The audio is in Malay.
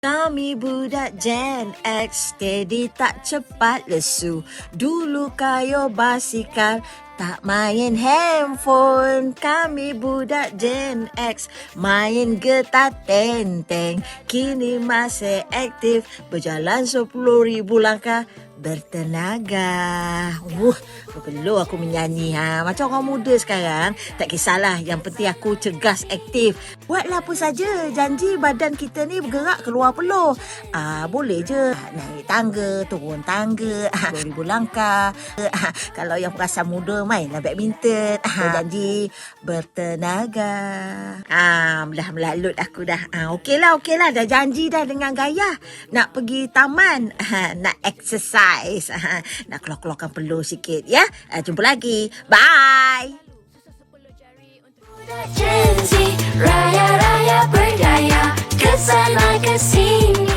Kami budak Gen X Steady tak cepat lesu. Dulu kayo basikal Tak main handphone. Kami budak Gen X Main getah tenteng. Kini masih aktif Berjalan 10 ribu langkah bertenaga. Wuh, perlu aku menyanyi ha. Macam orang muda sekarang, tak kisahlah. Yang penting aku cegas, aktif. Buatlah apa saja. Janji badan kita ni bergerak keluar peluh. Ah, boleh je naik tangga, turun tangga, 2000 langkah. Ah, Kalau yang perasan muda mainlah badminton. Ah, janji bertenaga. Ah, dah melalut aku dah. Ah, okeylah, okeylah. Dah janji dah dengan gaya. Nak pergi taman. Ah, nak exercise. Ah, nak keluar-keluarkan peluh sikit ya. Ah, jumpa lagi. Bye. Gen Z Raya Raya Berdaya Kesana kesini